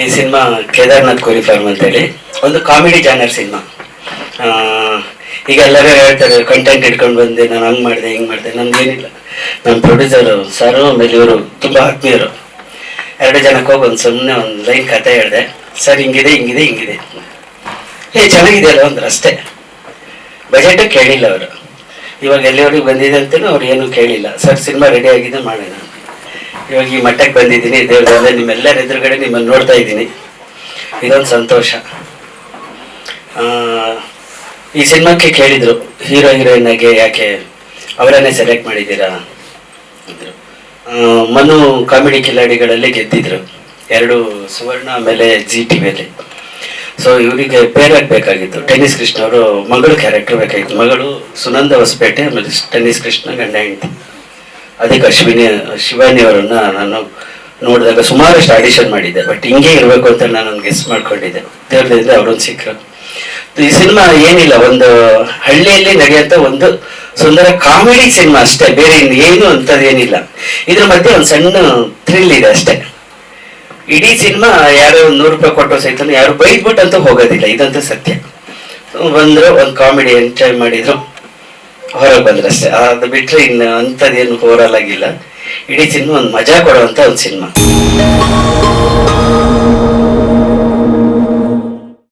ಈ ಸಿನಿಮಾ ಕೇದಾರ್ನಾಥ್ ಕೋರಿ ಫಾರ್ಮ್ ಅಂತೇಳಿ. ಒಂದು ಕಾಮಿಡಿ ಜಾನರ್ ಸಿನಿಮಾ. ಈಗ ಎಲ್ಲರೂ ಹೇಳ್ತಾರೆ ಕಂಟೆಂಟ್ ಇಟ್ಕೊಂಡು ಬಂದೆ, ನಾನು ಹಂಗೆ ಮಾಡಿದೆ, ಹಿಂಗೆ ಮಾಡಿದೆ ನಮ್ಗೇನಿಲ್ಲ ನಮ್ಮ ಪ್ರೊಡ್ಯೂಸರು ಸರ್ ಆಮೇಲೆ ಇವರು ತುಂಬ ಆತ್ಮೀಯರು. ಎರಡು ಜನಕ್ಕೆ ಹೋಗಿ ಒಂದು ಸುಮ್ಮನೆ ಒಂದು ಲೈನ್ ಕತೆ ಹೇಳಿದೆ. ಸರ್ ಹಿಂಗಿದೆ ಹಿಂಗಿದೆ ಹಿಂಗಿದೆ. ಏ ಚೆನ್ನಾಗಿದೆ ಅಲ್ಲ ಒಂದು ಅಷ್ಟೇ ಬಜೆಟ್ ಕೇಳಿಲ್ಲ ಅವರು. ಇವಾಗ ಎಲ್ಲಿವರೆಗೆ ಬಂದಿದೆ ಅಂತಲೂ ಅವ್ರು ಏನೂ ಕೇಳಿಲ್ಲ. ಸರ್ ಸಿನಿಮಾ ರೆಡಿ ಆಗಿದೆ ಮಾಡೋಣ. ಇವಾಗ ಈ ಮಟ್ಟಕ್ಕೆ ಬಂದಿದ್ದೀನಿ ದೇವರಲ್ಲ ನಿಮ್ಮೆಲ್ಲರ ಎದುರುಗಡೆ ನಿಮ್ಮನ್ನು ನೋಡ್ತಾ ಇದ್ದೀನಿ. ಇದೊಂದು ಸಂತೋಷ. ಈ ಸಿನಿಮಾಕ್ಕೆ ಕೇಳಿದ್ರು, ಹೀರೋ ಹೀರೋಯಿನ್ ಆಗಿ ಯಾಕೆ ಅವರನ್ನೇ ಸೆಲೆಕ್ಟ್ ಮಾಡಿದ್ದೀರಾ ಅಂದರು. ಮನು ಕಾಮಿಡಿ ಕಿಲಾಡಿಗಳಲ್ಲಿ ಗೆದ್ದಿದ್ರು, ಎರಡು ಸುವರ್ಣ ಆಮೇಲೆ ಜಿ ಟಿವಿಯಲ್ಲಿ. ಸೊ ಇವರಿಗೆ ಪೇರ್ ಬೇಕಾಗಿತ್ತು ಟೆನ್ನಿಸ್ ಕೃಷ್ಣ ಅವರು ಮಗಳು ಕ್ಯಾರೆಕ್ಟರ್ ಬೇಕಾಗಿತ್ತು. ಮಗಳು ಸುನಂದ ಹೊಸಪೇಟೆ, ಆಮೇಲೆ ಟೆನ್ನಿಸ್ ಕೃಷ್ಣ ಗಂಡ ಹೆಂಡತಿ. ಅದಕ್ಕೆ ಅಶ್ವಿನಿ ಶಿವಾನಿ ಅವರನ್ನ ನಾನು ನೋಡಿದಾಗ ಸುಮಾರಷ್ಟು ಆಡಿಷನ್ ಮಾಡಿದ್ದೆ. ಬಟ್ ಹಿಂಗೆ ಇರಬೇಕು ಅಂತ ನಾನು ಗೆಸ್ ಮಾಡ್ಕೊಂಡಿದ್ದೆ. ದೇವ್ರದಿಂದ ಅವರೊಂದು ಸಿಕ್ಕರು ಈ ಸಿನಿಮಾ ಏನಿಲ್ಲ, ಒಂದು ಹಳ್ಳಿಯಲ್ಲಿ ನಡೆಯುತ್ತ ಒಂದು ಸುಂದರ ಕಾಮಿಡಿ ಸಿನಿಮಾ ಅಷ್ಟೇ, ಬೇರೆ ಏನು ಅಂತದೇನಿಲ್ಲ ಇದ್ರ ಮಧ್ಯೆ ಒಂದು ಸಣ್ಣ ಥ್ರಿಲ್ ಇದೆ ಅಷ್ಟೇ. ಇಡೀ ಸಿನಿಮಾ ಯಾರು ನೂರು ರೂಪಾಯಿ ಕೊಟ್ಟು ಸಹಿತ ಯಾರು ಬೈದ್ಬಿಟ್ಟಂತೂ ಹೋಗೋದಿಲ್ಲ, ಇದಂತೂ ಸತ್ಯ. ಬಂದ್ರು ಒಂದು ಕಾಮಿಡಿ ಎಂಜಾಯ್ ಮಾಡಿದ್ರು. ಹೊರಗೆ ಬಂದ್ರೆ ಅಷ್ಟೇ ಅದು ಬಿಟ್ಟರೆ ಇನ್ನು ಅಂಥದ್ದೇನು ಹೋರಲ್ ಆಗಿಲ್ಲ ಇಡೀ ಸಿನಿಮಾ ಒಂದು ಮಜಾ ಕೊಡುವಂಥ ಒಂದು ಸಿನಿಮಾ.